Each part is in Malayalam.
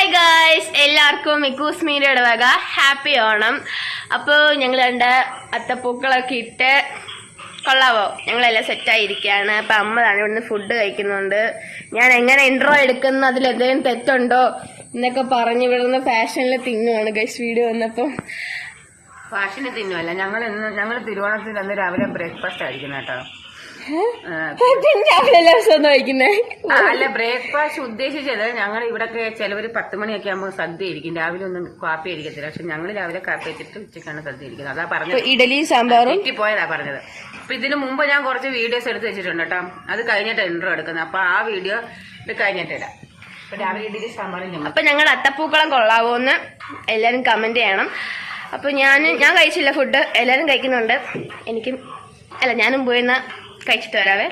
ഹായ് ഗായ്സ് എല്ലാവർക്കും മിക്കൂസ് മീരയുടെ വക. ഹാപ്പി ഓണം. അപ്പോൾ ഞങ്ങൾ രണ്ട് അത്തപ്പൂക്കളൊക്കെ ഇട്ട് കൊള്ളാവോ? ഞങ്ങളെല്ലാം സെറ്റായിരിക്കുകയാണ് അപ്പം അമ്മ തന്നെ ഇവിടുന്ന് ഫുഡ് കഴിക്കുന്നുണ്ട്. ഞാൻ എങ്ങനെ ഇൻട്രോ എടുക്കുന്ന? അതിൽ എന്തെങ്കിലും തെറ്റുണ്ടോ? എന്നൊക്കെ പറഞ്ഞ് ഇവിടുന്ന് ഫാഷനിൽ തിന്നുവാണ് ഗൈസ് വീഡിയോ വന്നപ്പോൾ ഫാഷനിൽ തിന്നുമല്ല ഞങ്ങൾ ഇന്ന് ഞങ്ങൾ തിരുവോണത്തിന് അന്ന് രാവിലെ ബ്രേക്ക്ഫാസ്റ്റ് ആയിരിക്കും കേട്ടോ. എല്ലാ ദിവസവും കഴിക്കുന്നത് ആ, അല്ല ബ്രേക്ക്ഫാസ്റ്റ് ഉദ്ദേശിച്ചത് ഞങ്ങൾ ഇവിടൊക്കെ ചിലവർ പത്ത് മണിയൊക്കെ ആകുമ്പോൾ സദ്യ ഇരിക്കും രാവിലെ ഒന്നും കാപ്പി ഇരിക്കത്തില്ല പക്ഷെ ഞങ്ങൾ രാവിലെ കാപ്പി വെച്ചിട്ട് ഉച്ചയ്ക്കാണ് സദ്യ ഇരിക്കുന്നത് അതാ പറഞ്ഞത്. ഇഡലി സാമ്പാറും? തെറ്റിപ്പോയതാ പറഞ്ഞത്. അപ്പൊ ഇതിനു മുമ്പ് ഞാൻ കുറച്ച് വീഡിയോസ് എടുത്ത് വെച്ചിട്ടുണ്ട് കേട്ടോ. അത് കഴിഞ്ഞിട്ട് ഇൻട്രോ എടുക്കുന്നത്. അപ്പൊ ആ വീഡിയോ ഇത് കഴിഞ്ഞിട്ട് അപ്പൊ രാവിലെ ഇഡലി സാമ്പാറും ഞങ്ങൾ അപ്പൊ ഞങ്ങൾ അത്തപ്പൂക്കളം കൊള്ളാവോ എന്ന് എല്ലാരും കമന്റ് ചെയ്യണം. അപ്പൊ ഞാൻ ഞാൻ കഴിച്ചില്ല ഫുഡ് എല്ലാരും കഴിക്കുന്നുണ്ട്. എനിക്കും അല്ല ഞാനും പോയി എന്നാ കഴിച്ചിട്ട് വരാവേ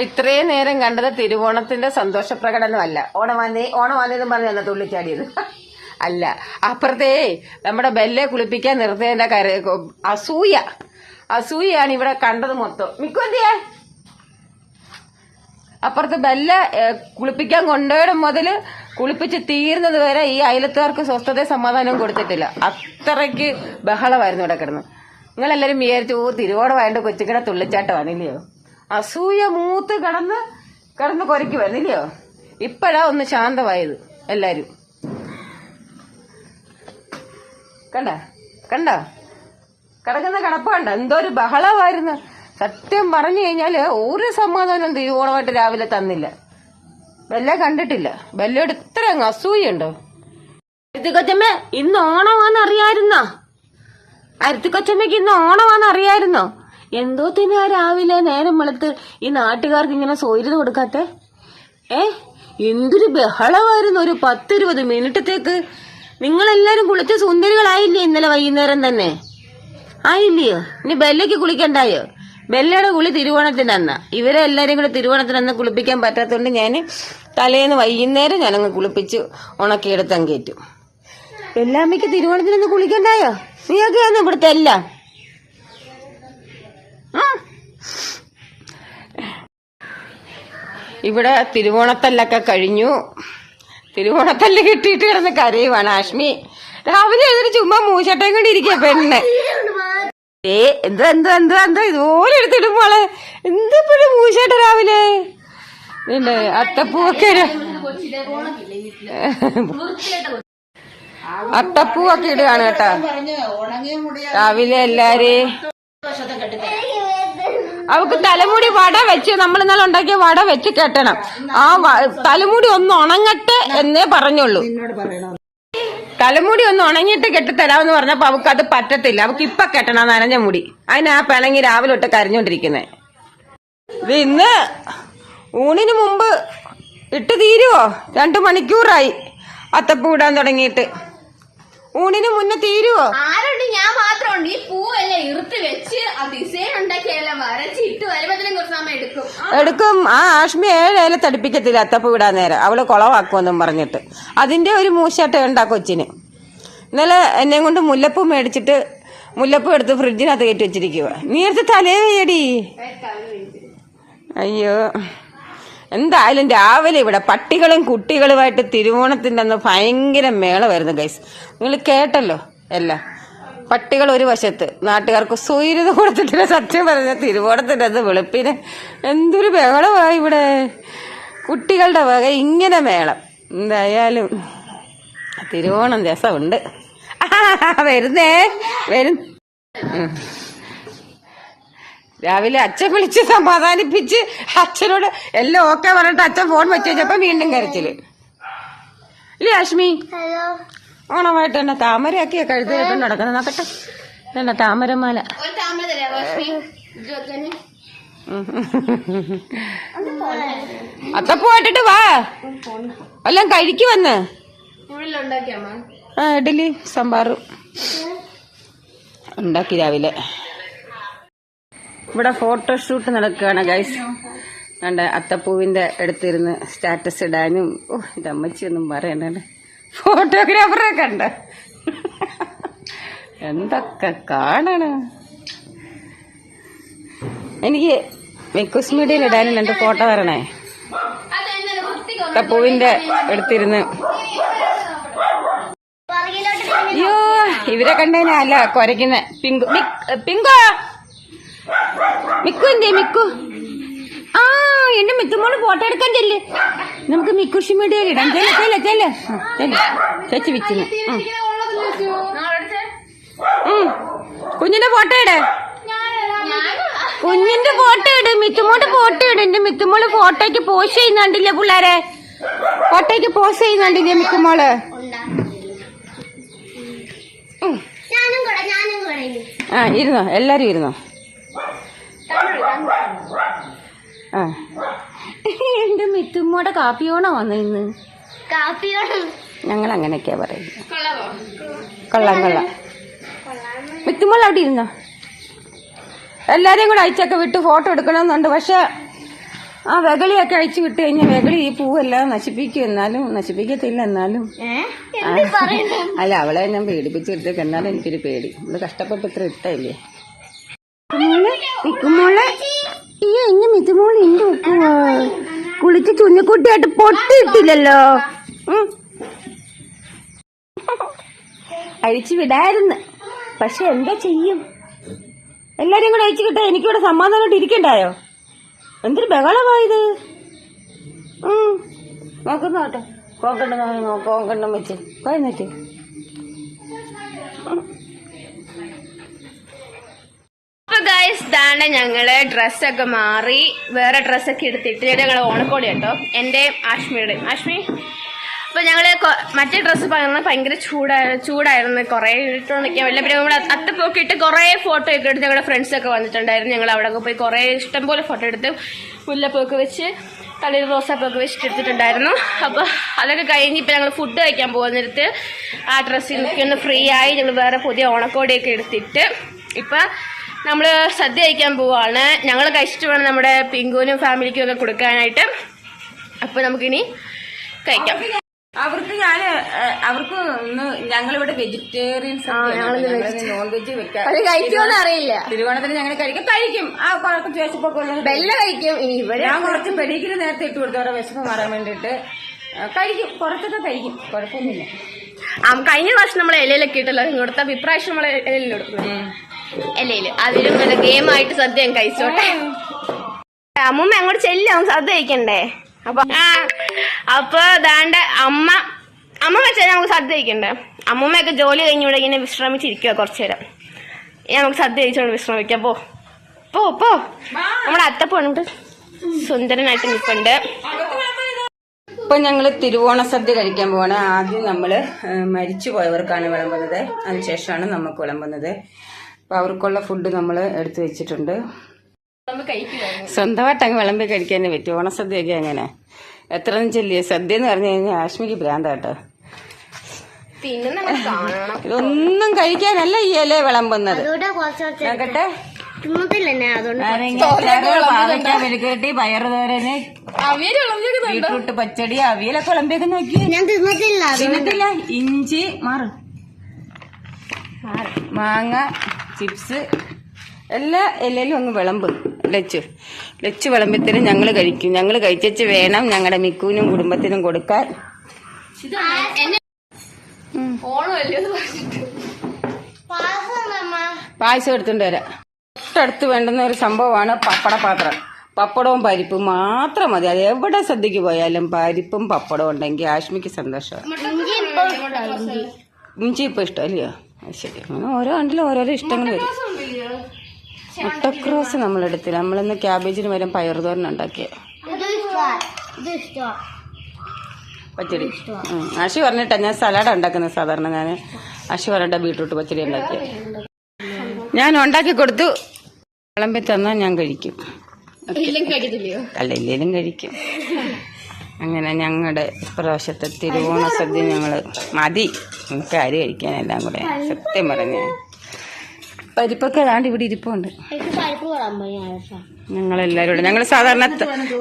അപ്പൊ ഇത്രയും നേരം കണ്ടത് തിരുവോണത്തിന്റെ സന്തോഷ പ്രകടനമല്ല ഓണമാന്തി പറഞ്ഞു എന്നാ തുള്ളിച്ചാടിയത്. അല്ല അപ്പുറത്തേ നമ്മുടെ ബെല്ലെ കുളിപ്പിക്കാൻ നിർത്തേന്റെ കര അസൂയ. അസൂയാണ് ഇവിടെ കണ്ടത് മൊത്തം. മിക്കുവന്തിയേ അപ്പുറത്ത് ബെല്ല കുളിപ്പിക്കാൻ കൊണ്ടുപോയിടം മുതൽ കുളിപ്പിച്ച് തീരുന്നത് വരെ ഈ അയലത്തുകാർക്ക് സ്വസ്ഥതയും സമാധാനവും കൊടുത്തിട്ടില്ല. അത്രയ്ക്ക് ബഹളമായിരുന്നു ഇവിടെ കിടന്ന്. നിങ്ങളെല്ലാവരും വിചാരിച്ചു ഓ കൊച്ചിക്കിടെ തുള്ളിച്ചാട്ടമാണ് ഇല്ലയോ അസൂയ മൂത്ത് കടന്ന് കടന്ന് കുരയ്ക്കുമായിരുന്നു ഇല്ലയോ? ഇപ്പോഴാ ഒന്ന് ശാന്തമായത് എല്ലാരും. കണ്ട? കണ്ട? കിടക്കുന്ന കിടപ്പുണ്ട് എന്തോ ഒരു ബഹളമായിരുന്നു. സത്യം പറഞ്ഞു കഴിഞ്ഞാൽ ഒരു സമാധാനം തിരുവോണമായിട്ട് രാവിലെ തന്നില്ല. ബെല്ല കണ്ടിട്ടില്ല. ബെല്ലയോട് ഇത്ര അങ്ങ് അസൂയുണ്ടോ? അരുത്തിക്കൊച്ചമ്മ ഇന്ന് ഓണമാണെന്ന് അറിയായിരുന്നോ അരുത്തിക്കൊച്ചമ്മയ്ക്ക് ഇന്ന് ഓണമാണെന്ന് അറിയായിരുന്നോ എന്തോ തന്നെ രാവിലെ നേരം വെളുത്ത് ഈ നാട്ടുകാർക്ക് ഇങ്ങനെ സൗകര്യം കൊടുക്കാത്തെ? ഏ? എന്തൊരു ബഹളമായിരുന്നു ഒരു പത്തിരുപത് മിനിറ്റത്തേക്ക്. നിങ്ങളെല്ലാരും കുളിച്ച സുന്ദരികളായില്ലേ ഇന്നലെ വൈകുന്നേരം തന്നെ? ആയില്ലയോ? ഇനി ബെല്ലയ്ക്ക് കുളിക്കണ്ടായോ? ബെല്ലയുടെ കുളി തിരുവോണത്തിന് അന്ന. ഇവരെ എല്ലാരും കൂടെ തിരുവോണത്തിനന്ന് കുളിപ്പിക്കാൻ പറ്റാത്തതുകൊണ്ട് ഞാൻ തലേന്ന് വൈകുന്നേരം ഞാനങ്ങ് കുളിപ്പിച്ച് ഉണക്കിയെടുത്ത് അങ്ങ് കയറ്റും. എല്ലാമ്മയ്ക്ക് തിരുവോണത്തിനൊന്ന് കുളിക്കണ്ടായോ? നീയൊക്കെയാന്ന് ഇവിടുത്തെ എല്ലാം. ഇവിടെ തിരുവോണത്തല്ലൊക്കെ കഴിഞ്ഞു. തിരുവോണത്തല്ല് കിട്ടിയിട്ട് കിടന്ന് കരയുവാണ് ആഷ്മി. രാവിലെ എഴുതി ചുമ്മാ മൂച്ചട്ടയും കൊണ്ട് ഇരിക്കുക പെണ്ണ്. ഏ എന്താ എന്താ എന്താ എന്താ ഇതുപോലെ എടുത്തിടും മോളെ എന്തിപ്പോഴും മൂച്ചേട്ട രാവിലെ? അത്തപ്പൂവൊക്കെ അത്തപ്പൂവൊക്കെ ഇടുകയാണ് കേട്ടോ. രാവിലെ എല്ലാരെയും അവക്ക് തലമുടി വട വെച്ച് നമ്മൾ ഇന്നലെ ഉണ്ടാക്കിയ വട വെച്ച് കെട്ടണം. ആ തലമുടി ഒന്ന് ഉണങ്ങട്ടെ എന്നേ പറഞ്ഞുള്ളൂ. തലമുടി ഒന്ന് ഉണങ്ങിയിട്ട് കെട്ടിത്തരാമെന്ന് പറഞ്ഞപ്പോ അവക്ക് അത് പറ്റത്തില്ല. അവക്ക് ഇപ്പൊ കെട്ടണം നനഞ്ഞ മുടി. അതിനാ പിണങ്ങി രാവിലെ തൊട്ട് കരഞ്ഞോണ്ടിരിക്കുന്നേ. ഇത് ഇന്ന് ഊണിന് മുമ്പ് ഇട്ട് തീരുവോ? രണ്ടു മണിക്കൂറായി. അത്തപ്പൂ ഇടാൻ തുടങ്ങിയിട്ട്. ഊണിന് മുന്നേ തീരുവോ ആരുണ്ട് ഞാൻ മാത്രമുണ്ട് ഈ പൂവെല്ലാം ഇറുത്ത് വെച്ച് ആ ഡിസൈൻ ഉണ്ടാക്കിയെല്ലാം വരച്ച് ഇട്ട് വരുമ്പത്തിനും കുറച്ച് സമയം എടുക്കും. ആ ആഷ്മി ഏഴേല തടിപ്പിക്കത്തില്ല. അത്തപ്പ് വിടാൻ നേരം. അവൾ കുളവാക്കുമെന്നും പറഞ്ഞിട്ട്. അതിന്റെ ഒരു മൂശാട്ട ഉണ്ടാ കൊച്ചിന്. ഇന്നലെ എന്നെ കൊണ്ട് മുല്ലപ്പൂ മേടിച്ചിട്ട് മുല്ലപ്പൂ എടുത്ത് ഫ്രിഡ്ജിനകത്ത് കയറ്റി വെച്ചിരിക്കുക നീ എടുത്ത് തലേ വേടി അയ്യോ. എന്തായാലും രാവിലെ ഇവിടെ പട്ടികളും കുട്ടികളുമായിട്ട് തിരുവോണത്തിന്റെ അന്ന് ഭയങ്കര മേള വരുന്നു ഗൈസ് നിങ്ങൾ കേട്ടല്ലോ എല്ലാം. പട്ടികൾ ഒരു വശത്ത്. നാട്ടുകാർക്ക് സ്വൈര്യത കൊടുത്തിട്ടില്ല. സത്യം പറഞ്ഞ തിരുവോണത്തിന്റെ അത് വെളുപ്പിന് എന്തൊരു ബഹളമായി ഇവിടെ. കുട്ടികളുടെ വക ഇങ്ങനെ മേളം. എന്തായാലും തിരുവോണം രസമുണ്ട്. വരുന്നേ വരും. രാവിലെ അച്ഛൻ വിളിച്ച് സമാധാനിപ്പിച്ച് അച്ഛനോട് എല്ലാം ഓക്കെ പറഞ്ഞിട്ട് അച്ഛൻ ഫോൺ വെച്ച് വീണ്ടും കരച്ചിൽ. ഇല്ലേ അശ്മി ഓണമായിട്ട് തന്നെ താമരയൊക്കെയാ കഴുതി കേട്ടോണ്ട് നടക്കുന്നത് നോക്കട്ടെ ഇതന്നെ താമരമാല. ഒരു താമര തരാം ലക്ഷ്മി ഇത് വെക്കാന്. അത്തപ്പൂ ആയിട്ടിട്ട് വാ. എല്ലാം കഴിക്കു വന്ന്. ആ ഇഡലി സാമ്പാറും. ഉണ്ടാക്കി രാവിലെ. ഇവിടെ ഫോട്ടോഷൂട്ട് നടക്കുകയാണ് ഗൈസ് കണ്ട അത്തപ്പൂവിന്റെ അടുത്തിരുന്ന് സ്റ്റാറ്റസ് ഇടാനും. ഓ ഇതമ്മച്ചി ഒന്നും പറയണ്ടേ. ഫോട്ടോഗ്രാഫറെ കണ്ട. എന്തൊക്കെ കാണണ? എനിക്ക് മിക്കുസ് മീഡിയയിൽ ഇടാനും രണ്ട് ഫോട്ടോ തരണേ. കപ്പൂവിന്റെ എടുത്തിരുന്ന്. അയ്യോ ഇവരെ കണ്ടേനാ അല്ല കൊരയ്ക്കുന്ന. പിങ്കു പിങ്കോ. മിക്കുവിന്റെ മിക്കു. ആ എന്റെ മിത്തുമോൾ ഫോട്ടോ എടുക്കാൻ ചെല്ല്. നമുക്ക് മിക്കുഷി മീഡിയയിൽ ഇടാം. ചെല്ല ചെല്ല ചെല്ല. ചെല്ല്. ചേച്ചി വിച്ചിന്. കുഞ്ഞിന്റെ ഫോട്ടോ ഇട്. കുഞ്ഞിന്റെ ഫോട്ടോ ഇട്. മിത്തുമോട്ട് ഫോട്ടോ ഇട്. എന്റെ മിത്തുമോൾ ഫോട്ടോയ്ക്ക് പോസ്റ്റ് ചെയ്യുന്നുണ്ടില്ലേ പിള്ളേരെ? ഫോട്ടോയ്ക്ക് പോസ്റ്റ് ചെയ്യുന്നുണ്ടില്ലേ മിത്തുമോൾ. ആ ഇരുന്നോ. എല്ലാരും ഇരുന്നോ. ആ. എന്റെ മിത്തുമ്മയുടെ കാപ്പിയോണോ വന്നു ഇന്ന്. ഞങ്ങൾ അങ്ങനെയൊക്കെയാ പറയുന്നത്. കൊള്ളാം കൊള്ളാം. മിത്തുമോൾ അവിടെ ഇരുന്നോ? എല്ലാരെയും കൂടെ അയച്ചൊക്കെ വിട്ട് ഫോട്ടോ എടുക്കണമെന്നുണ്ട്. പക്ഷെ ആ വെകളിയൊക്കെ അയച്ചു വിട്ട് കഴിഞ്ഞാൽ വെകളി ഈ പൂവെല്ലാം നശിപ്പിക്കും എന്നാലും നശിപ്പിക്കത്തില്ല എന്നാലും. അല്ല അവളെ ഞാൻ പേടിപ്പിച്ചെടുത്തേക്ക് എന്നാലും എനിക്കൊരു പേടി. നമ്മൾ കഷ്ടപ്പെട്ട് ഇത്ര ഇട്ടല്ലേ? മിക്കുമോളെ മിക്കുമോളെ ഈ എന്നെ മിത്തുമോൾ എന്റെ ഉപ്പുവാ കുളിച്ച് ചുഞ്ഞിക്കുട്ടിയായിട്ട് പൊട്ടിയിട്ടില്ലല്ലോ. അഴിച്ചു വിടായിരുന്നു പക്ഷെ എന്താ ചെയ്യും എല്ലാരും കൂടെ അഴിച്ചു കിട്ടാ എനിക്കിവിടെ സമാധാനമായിട്ട് ഇരിക്കണ്ടായോ എന്തൊരു ബഹളമായത്. നോക്കുന്നു കേട്ടോ കോങ്കണ്ണം കോങ്കണ്ണം വെച്ച് കഴിഞ്ഞിട്ട് ദാണ്ട ഞങ്ങൾ ഡ്രസ്സൊക്കെ മാറി വേറെ ഡ്രസ്സൊക്കെ എടുത്തിട്ട് ഞങ്ങൾ ഓണക്കോടി കേട്ടോ. എന്റെ ആഷ്മിയുടെ ആഷ്മി? അപ്പൊ ഞങ്ങൾ മറ്റേ ഡ്രസ്സ് പറഞ്ഞാൽ ഭയങ്കര ചൂടായ ചൂടായിരുന്നു. കുറെ ഇട്ടുകൊണ്ട് നിൽക്കാൻ പറ്റില്ല പിന്നെ നമ്മൾ അത്തപ്പൊക്കെ ഇട്ട് കുറെ ഫോട്ടോ ഒക്കെ എടുത്ത് ഞങ്ങളുടെ ഫ്രണ്ട്സ് ഒക്കെ വന്നിട്ടുണ്ടായിരുന്നു. ഞങ്ങൾ അവിടെ പോയി കുറെ ഇഷ്ടംപോലെ ഫോട്ടോ എടുത്ത് മുല്ലപ്പൊക്കെ വെച്ച് തലയിൽ റോസാപ്പൊക്കെ വെച്ചിട്ട് എടുത്തിട്ടുണ്ടായിരുന്നു. അപ്പോൾ അതൊക്കെ കഴിഞ്ഞ് ഇപ്പൊ ഞങ്ങൾ ഫുഡ് കഴിക്കാൻ പോകുന്നിടത്ത് ആ ഡ്രസ്സിൽ ഒന്ന് ഫ്രീ ആയി ഞങ്ങൾ വേറെ പുതിയ ഓണക്കോടിയൊക്കെ എടുത്തിട്ട് ഇപ്പം നമ്മൾ സദ്യ കഴിക്കാൻ പോവാണ്. ഞങ്ങൾ കഴിച്ചിട്ട് വേണം നമ്മുടെ പിങ്കുവിനും ഫാമിലിക്കും ഒക്കെ കൊടുക്കാനായിട്ട്. അപ്പോൾ നമുക്കിനി കഴിക്കാം. അവർക്ക് ഞാൻ അവർക്ക് ഇന്ന് ഞങ്ങളിവിടെ വെജിറ്റേറിയൻസ് നോൺ വെജ് കഴിക്കുമെന്ന് അറിയില്ല. തിരുവോണത്തിന് ഞങ്ങൾ കഴിക്കും. കഴിക്കും. ആ കുറച്ച് വിശപ്പൊക്കെ വെല്ല കഴിക്കും. ഇനി ഇവിടെ ഞാൻ കുറച്ച് പെരീക്കിന് നേരത്തെ ഇട്ട് കൊടുത്തു. അവരുടെ വിശപ്പ് മാറാൻ വേണ്ടിയിട്ട്. കഴിക്കും. കുറച്ചൊക്കെ കഴിക്കും. കുഴപ്പമൊന്നുമില്ല. ആ, കഴിഞ്ഞ പ്രാവശ്യം നമ്മൾ ഇലയിലൊക്കെ ഇട്ടല്ലോ. കൊടുത്ത ഇപ്രാവശ്യം നമ്മൾ ഇലയിൽ കൊടുക്കും അതിലും അതിലും ഗെയിം ആയിട്ട് സദ്യ ഞാൻ കഴിച്ചോട്ടെ. അമ്മൂമ്മ അങ്ങോട്ട് ചെല്ലാം സദ്യ കഴിക്കണ്ടേ? അപ്പൊ ആ അപ്പൊ ദാണ്ട അമ്മ അമ്മ വെച്ചാൽ നമുക്ക് സദ്യ കഴിക്കണ്ടേ? അമ്മൂമ്മയൊക്കെ ജോലി കഴിഞ്ഞ് ഇവിടെ ഇങ്ങനെ വിശ്രമിച്ചിരിക്കുക കുറച്ചു നേരം. ഇനി നമുക്ക് സദ്യ കഴിച്ചോണ്ട് വിശ്രമിക്കാം. പോ. പോ പോ. നമ്മുടെ അത്തപ്പുണ്ട്. സുന്ദരനായിട്ട് നിൽപ്പുണ്ട് ഇപ്പൊ ഞങ്ങൾ തിരുവോണ സദ്യ കഴിക്കാൻ പോവാണ്. ആദ്യം നമ്മൾ മരിച്ചു പോയവർക്കാണ് വിളമ്പുന്നത്. അതിനുശേഷമാണ് നമുക്ക് വിളമ്പുന്നത്. അപ്പൊ അവർക്കുള്ള ഫുഡ് നമ്മൾ എടുത്തു വെച്ചിട്ടുണ്ട്. സ്വന്തമായിട്ട് അങ്ങ് വിളമ്പി കഴിക്കാൻ പറ്റും. ഓണസദ്യയൊക്കെ അങ്ങനെ എത്ര ചെല്ലിയ? സദ്യ എന്ന് പറഞ്ഞു കഴിഞ്ഞാൽ ആശ്മിക്ക് ഭ്രാന്താട്ടോ. ഇതൊന്നും കഴിക്കാനല്ല ഈ ഇല വിളമ്പുന്നത്. നോക്കട്ടെ. മെഴുകുകട്ടി പയറുതോരന് ബീട്രൂട്ട് പച്ചടി അവിയലൊക്കെ വിളമ്പിയൊക്കെ നോക്കി തിന്നിട്ടില്ല ഇഞ്ചി മാറ്. മാങ്ങ ചിപ്സ്. എല്ലാ എല്ലാം ഒന്ന് വിളമ്പ്. ലച്ച് ലച്ച് വിളമ്പത്തിന് ഞങ്ങൾ കഴിക്കും. ഞങ്ങൾ കഴിച്ചു വേണം ഞങ്ങളുടെ മിക്കുവിനും കുടുംബത്തിനും കൊടുക്കാൻ. പായസം എടുത്തുകൊണ്ട് വരാം. തൊട്ടടുത്ത് വേണ്ടുന്ന ഒരു സംഭവമാണ് പപ്പട പാത്രം. പപ്പടവും പരിപ്പും മാത്രം മതി. അത് എവിടെ സദ്യക്ക് പോയാലും പരിപ്പും പപ്പടവും ഉണ്ടെങ്കിൽ ആഷ്മിക്ക് സന്തോഷമാണ്. ഇഞ്ചി ഇപ്പൊ ഇഷ്ടം. ഇഷ്ടമല്ലയോ അത് ശരി. അങ്ങനെ ഓരോ ആണ്ടിലും ഓരോരോ ഇഷ്ടങ്ങൾ വരും. മുട്ടക്രോസ് നമ്മൾ എടുത്തില്ല നമ്മളിന്ന് ക്യാബേജിന് പയർ തോരൻ ഉണ്ടാക്കിയ. പച്ചടി. ആഷി പറഞ്ഞിട്ടാ ഞാൻ സലാഡ് ഉണ്ടാക്കുന്നത് സാധാരണ ഞാൻ ആഷി പറഞ്ഞിട്ടാ ബീട്രൂട്ട് പച്ചടി ഉണ്ടാക്കിയ. ഞാൻ ഉണ്ടാക്കി കൊടുത്തു. വിളമ്പി തന്നാൽ ഞാൻ കഴിക്കും. അല്ല ഇല്ലേലും കഴിക്കും. അങ്ങനെ ഞങ്ങളുടെ ഇപ്രാവശ്യത്തെ തിരുവോണ സദ്യ ഞങ്ങൾ മതി. നമുക്ക് അരി കഴിക്കാനെല്ലാം കൂടെ. സത്യം പറഞ്ഞ പരിപ്പൊക്കെ ഏതാണ്ട് ഇവിടെ ഇരിപ്പുണ്ട്. ഞങ്ങളെല്ലാവരും ഞങ്ങൾ സാധാരണ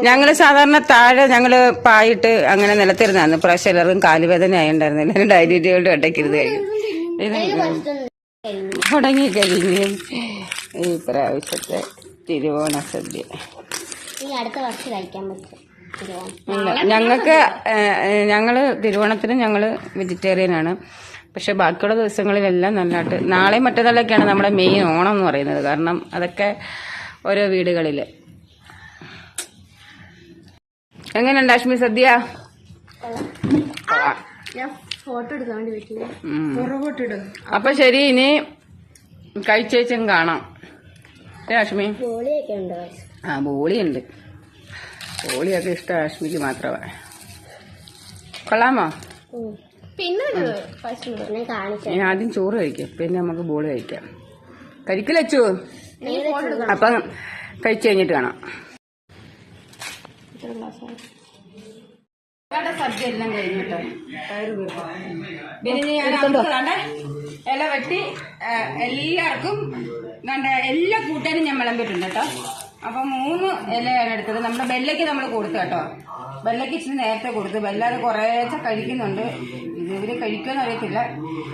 ഞങ്ങൾ സാധാരണ താഴെ ഞങ്ങൾ പായിട്ട് അങ്ങനെ നിലത്തിരുന്നാന്ന് പ്രാവശ്യം എല്ലാവർക്കും കാലുവേദന ആയിണ്ടായിരുന്നു. എല്ലാവരും ഡയബറ്റീസുകളുടെ ഇടയ്ക്കിരുന്ന് കഴിയും തുടങ്ങി കഴിഞ്ഞു ഈ പ്രാവശ്യത്തെ തിരുവോണ സദ്യ. ഈ അടുത്ത വർഷം കഴിക്കാൻ പറ്റും. ഇല്ല. ഞങ്ങൾക്ക് ഞങ്ങൾ തിരുവോണത്തിന് ഞങ്ങൾ വെജിറ്റേറിയൻ ആണ്. പക്ഷെ ബാക്കിയുള്ള ദിവസങ്ങളിലെല്ലാം നല്ലതായിട്ട് നാളെ മറ്റന്നാളൊക്കെയാണ് നമ്മുടെ മെയിൻ ഓണം എന്ന് പറയുന്നത്. കാരണം അതൊക്കെ ഓരോ വീടുകളിൽ എങ്ങനെയുണ്ട് അശ്മി സദ്യ. അപ്പൊ ശരി ഇനി കഴിച്ചേച്ചും കാണാം. അശ്മി? ആ ബോളിയുണ്ട്. ബോളിയൊക്കെ ഇഷ്ടം അശ്മിക്ക് മാത്രമാണ്. കൊള്ളാമോ? പിന്നെ ഞാൻ ആദ്യം ചോറ് കഴിക്കാം പിന്നെ നമുക്ക് ബോൾ കഴിക്കാം. കഴിക്കലച്ചു അപ്പം കഴിച്ചു കഴിഞ്ഞിട്ട് കാണാം. സദ്യ എല്ലാം കഴിഞ്ഞിട്ടോ. പിന്നെ ഞാൻ അവർക്ക് ദാണ്ടെ ഇല വെട്ടി എല്ലാവർക്കും എല്ലാ കൂട്ടാനും ഞാൻ വിളമ്പിട്ടുണ്ട് കേട്ടോ. അപ്പൊ മൂന്ന് ഇലയാണ് എടുത്തത്. നമ്മുടെ ബെല്ലയ്ക്ക് നമ്മൾ കൊടുത്തു കേട്ടോ. ബെല്ലയ്ക്ക് ഇച്ചിരി നേരത്തെ കൊടുത്തു. അത് കുറേശ്ശെ കഴിക്കുന്നുണ്ട്. ഇത് ഇവർ കഴിക്കുമെന്ന് അറിയത്തില്ല.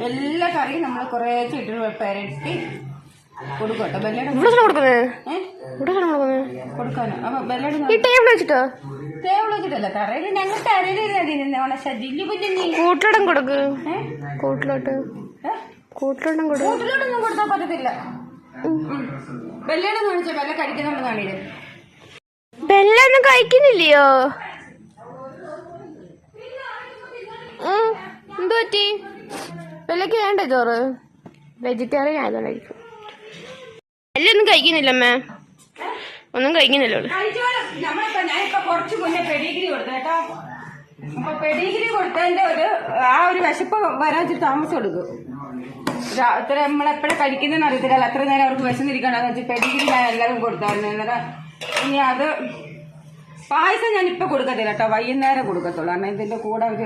എല്ലാ കറിയും നമ്മൾ കുറേശ്ശെ ഇട്ട് പെരട്ടി കൊടുക്കും കേട്ടോ. ബെല്ലയുടെ കൊടുക്കുന്നത്? ഏഹ് ഇവിടെ കൊടുക്കുന്നത്? കൊടുക്കാനോ? അപ്പൊ ബെല്ലയുടെ ഈ ടേബിൾ വെച്ചിട്ടോ? ടേബിൾ വെച്ചിട്ടല്ല. തറയിൽ ഞങ്ങൾ തറയിൽ ഇരുന്നതിന് ഓണസദ്യയിൽ പിന്നെ നീ. കൂട്ടിടം കൊടുക്ക്. കൂട്ടിലോട്ട്? കൂട്ടിലോട്ടം കൊടുക്ക്. കൂട്ടിലോട്ടൊന്നും കൊടുത്താൽ പറ്റത്തില്ല. ബെല്ലയുടെ കാണിച്ച ബെല്ല കഴിക്കുന്നുണ്ട് കാണിയത് ബെല്ലൊന്നും കഴിക്കുന്നില്ലയോ? എന്ത് പറ്റി? ബെല്ലക്ക് വേണ്ടേ ചോറ്? വെജിറ്റേറിയൻ ആയതുകൊണ്ടായിരിക്കും ബെല്ലൊന്നും ഒന്നും കഴിക്കുന്നില്ല ഞാനിപ്പോ കുറച്ച് മുന്നേ പെഡിഗ്രി കൊടുത്തു കേട്ടോ. അപ്പൊ പെഡിഗ്രി കൊടുത്തതിന്റെ ഒരു ആ ഒരു വിശപ്പ് വരാൻ താമസം എടുക്കും. ഇത്ര നമ്മളെപ്പോഴും കഴിക്കുന്നതെന്ന് അറിയത്തില്ല. അത്ര നേരം അവർക്ക് വിശന്നിരിക്കണമെന്ന് വെച്ചാൽ പെഡിഗ്രി ഞാൻ എല്ലാവരും കൊടുത്തായിരുന്നു. എന്നിട്ട് ഇനി അത് പായസം ഞാൻ ഇപ്പം കൊടുക്കത്തില്ല കേട്ടോ. വൈകുന്നേരം കൊടുക്കത്തുള്ളൂ. കാരണം ഇതിന്റെ കൂടെ അവർ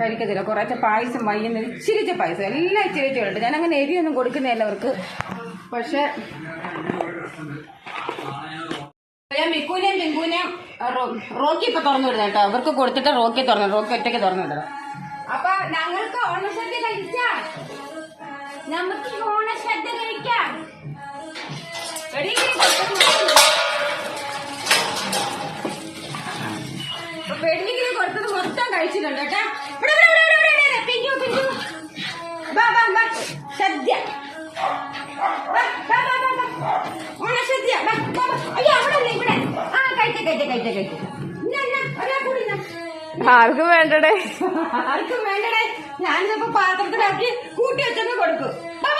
കഴിക്കത്തില്ല. കുറച്ച് പായസം വൈകുന്നേരം ഇച്ചിരിച്ച പായസം. എല്ലാം ഇച്ചിരിച്ച ഉണ്ട്. ഞാൻ അങ്ങനെ എരിയൊന്നും കൊടുക്കുന്നില്ല അവർക്ക്. പക്ഷേ ഞാൻ മിക്കൂനെയും പിങ്കൂനെയും റോക്കി ഇപ്പൊ തുറന്നു വിടുന്നേട്ടോ അവർക്ക് കൊടുത്തിട്ട് റോക്കി തുറന്നു റോക്കി ഒറ്റയ്ക്ക് തുറന്നു വിടണം അപ്പൊ ഞങ്ങൾക്ക് ഓണസദ്യ നമുക്ക് ഓണസദ്യ കഴിക്കാം. പെണ്ണിക്കിന് കൊടുത്തത് മൊത്തം കഴിച്ചിട്ടുണ്ട് കേട്ടോ. വാ, വാ. സദ്യ വാ. അയ്യോ അവിടെ ഇവിടെ? ആ കഴിച്ച കഴിച്ച കഴിച്ച കഴിച്ച ആർക്കും വേണ്ടടേ. ആർക്കും വേണ്ടടേ. ഞാനിതിപ്പോ പാത്രത്തിലാക്കി കൂട്ടി വെച്ചെന്ന് കൊടുക്കും. വാ,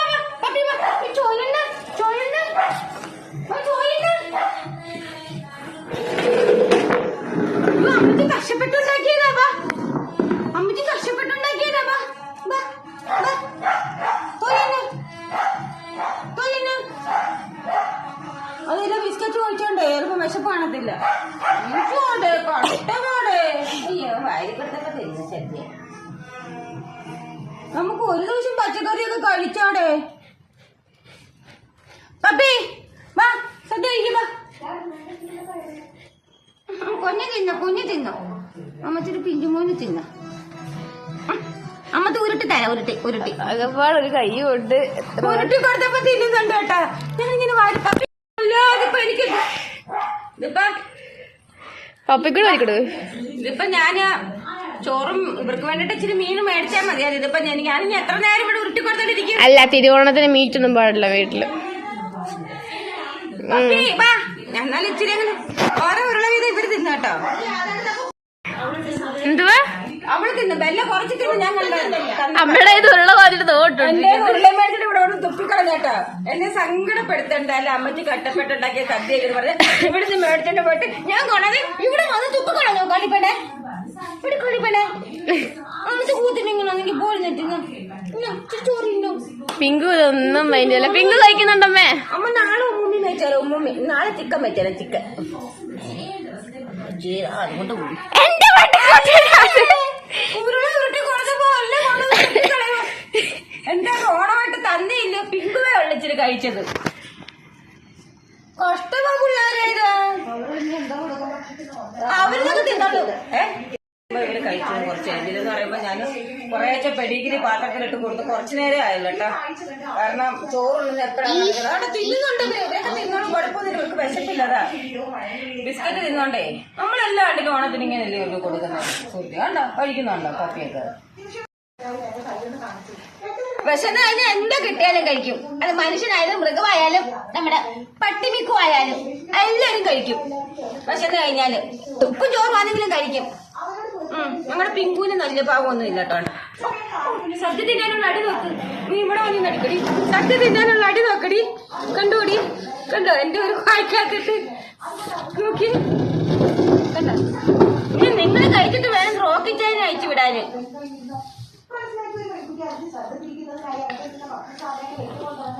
തരാം ഉരുട്ടി ഉരുട്ടി. ഒരു കൈ കൊണ്ട് ഉരുട്ടി കൊടുത്തപ്പോ തിന്നുന്നുണ്ട് കേട്ടാ. ഞാനിങ്ങനെ വാരി പപ്പി അല്ലാതെ ഇപ്പൊ എനിക്ക് ഇതിപ്പോ പപ്പിക്കൂടെ വലിക്കട്. ഇതിപ്പോ ഞാൻ ചോറും ഇവർക്ക് വേണ്ടിട്ട് ഇച്ചിരി മീനും മേടിച്ചാൽ മതിയാ ഇതിപ്പോ ഞാൻ ഞാനിനി എത്ര നേരം ഇവിടെ ഉരുട്ടി കൊടുത്തോണ്ടിരിക്കും? അല്ല തിരുവോണത്തിന് മീറ്റ് ഒന്നും പാടില്ല വീട്ടിൽ. എന്നാലും ഇച്ചിരി അങ്ങനെ ഓരോ ഉരുള വീതം ഇവർ തിന്നാട്ടോ. എന്തുവാ? അവൾ തിന്നു ബെല്ല കുറച്ച് തിന്നു ഞാൻ അമ്മയുടെ ഉരുള കോരിട്ട് തോട്ടുണ്ട് എന്റെ ഉരുള മേടിച്ചിട്ട് ഇവിടെ ഒന്ന് തുപ്പിക്കളഞ്ഞേട്ടോ എന്നെ സങ്കടപ്പെടുത്തണ്ട അല്ല അമ്മച്ചി കട്ടപ്പെട്ടുണ്ടാക്കിയ സദ്യ എന്ന് പറഞ്ഞ് ഇവിടെ നിന്ന് മേടിച്ചിട്ട് പോയിട്ട് ഞാൻ കൊണ്ടത് ഇവിടെ വന്ന് തുപ്പിക്കളഞ്ഞോ. കളിപ്പണേ ഇവിടെ കളിപ്പണേ അമ്മച്ചി കൂത്തിനെങ്കിലും ഒന്നെങ്കിൽ പോയി ചോറിണ്ടോ പിങ്കു ഇതൊന്നും മൈൻഡല്ല പിങ്കു കഴിക്കുന്നുണ്ടമ്മേ അമ്മ? നാളെ ഉമ്മി വെച്ചാലോ ഉമ്മി നാളെ ചിക്കൻ വെച്ചാലോ ചിക്കൻ. അതുകൊണ്ട് എന്റെ എന്താ ഓണമായിട്ട് തന്നെയില്ല. പിങ്കുവേ ഉള്ളിച്ച് ഇച്ചിരി കഴിച്ചത്. കഷ്ടമാ പിള്ളേരെ ഇത്. അവരിതൊക്കെ തിന്നോളൂ. ഏ? ഇവർ കഴിച്ചു കുറച്ച് ഇതിലെന്ന് പറയുമ്പോ ഞാൻ കുറേശ്ശെ പെടിഗിരി പാത്രത്തിലിട്ട് കൊടുത്ത് കുറച്ചു നേരം ആയല്ലോ കേട്ടോ. കാരണം ചോറുള്ളത് എത്ര. ഇവരൊക്കെ തിന്നോളും ഇവർക്ക് വിശപ്പില്ലതാ ബിസ്ക്കറ്റ് തിന്നോണ്ടേ. നമ്മളെല്ലാം ആണ്ടിനും ഓണത്തിന് ഇങ്ങനെയല്ലേ ഇവർക്ക് കൊടുക്കുന്നത്? സുദ്ധി കണ്ടോ? കഴിക്കുന്നുണ്ടോ കോപ്പിയൊക്കെ വിശന്ന് അതിന് എന്താ കിട്ടിയാലും കഴിക്കും. അത് മനുഷ്യനായാലും മൃഗമായാലും നമ്മുടെ പട്ടിമിക്കും ആയാലും എല്ലാരും കഴിക്കും. വിശന്ന് കഴിഞ്ഞാൽ ഉപ്പും ചോറും ആണെങ്കിലും കഴിക്കും. ഞങ്ങളുടെ പിങ്കുവിന് നല്ല പാവമൊന്നും ഇല്ല കേട്ടോ സദ്യ തിന്നാനുള്ള അടി നോക്ക്. നീ ഇവിടെ വന്ന് നടിക്കടി. സദ്യ തിന്നാനുള്ള അടി നോക്കടി. കണ്ടോടി? കണ്ടോ? എന്റെ ഒരു വായിക്കാത്തിട്ട് നോക്കി. കണ്ടോ? ഇനി നിങ്ങൾ കഴിച്ചിട്ട് വേണം റോക്കറ്റ് ചൈന അയച്ചു വിടാന്.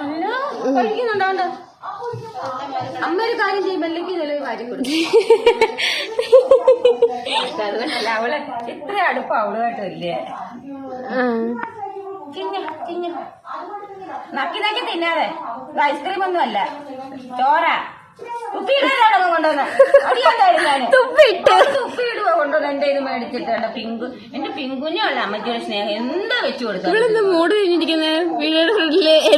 ഹലോ കഴിക്കുന്നുണ്ടോ? അമ്മ ഒരു കാര്യം ചെയ്യും അല്ലെങ്കിൽ ചിലവ് കാര്യം കൊടുക്കും. അതുകൊണ്ടല്ല അവൾ? ഇത്ര അടുപ്പം അവളുമായിട്ട് നക്കി നക്കി തിന്നാതെ. ഐസ്ക്രീം ഒന്നും അല്ല. ചോറ. തുപ്പിയിടാനാണോ കൊണ്ടുവന്ന? തുപ്പിട്ട് തുപ്പിയിടുവോ കൊണ്ടുവന്ന്. എന്റെ ഇത് മേടിച്ചിട്ടുണ്ട് പിങ്കു എന്റെ പിങ്കുഞ്ഞുള്ള അമ്മച്ചിയുടെ സ്നേഹം. എന്താ വെച്ചു കൊടുത്തത്? മൂട് കഴിഞ്ഞിരിക്കുന്നത്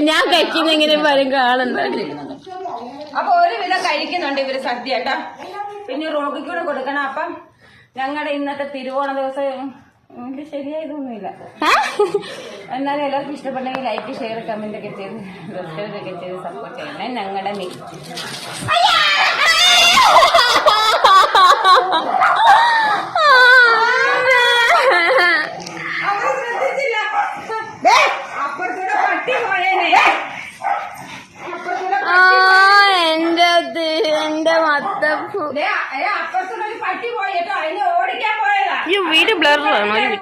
ഞാൻ കഴിക്കുന്ന എങ്ങനെ വരും കാണുന്നത് അപ്പൊ ഒരു വിധം കഴിക്കുന്നുണ്ട് ഇവർ സദ്യ കേട്ടോ പിന്നെ റോഗിക്ക് കൂടെ കൊടുക്കണം. അപ്പം ഞങ്ങളുടെ ഇന്നത്തെ തിരുവോണ ദിവസം എനിക്ക് ശരിയായതൊന്നുമില്ല. എന്നാലും എല്ലാവർക്കും ഇഷ്ടപ്പെട്ടെങ്കിൽ ലൈക്ക് ഷെയർ കമന്റ് ഒക്കെ ചെയ്ത് സബ്സ്ക്രൈബ് ഒക്കെ ചെയ്ത് സപ്പോർട്ട് ചെയ്യണേ ഞങ്ങളുടെ മി അപ്പുറത്തൂടെ പട്ടി പോയേനെ അപ്പുറത്തൂടെ ആ എന്റെ ദേ- എന്റെ മത്തപ്പൂ ദേ, ഏ, അപ്പുറത്തൂടെ ഒരു പട്ടി പോയി കേട്ടോ അതിനെ ഓടിക്കാൻ പോയതാ. ഈ വീട് ബ്ലറാണോ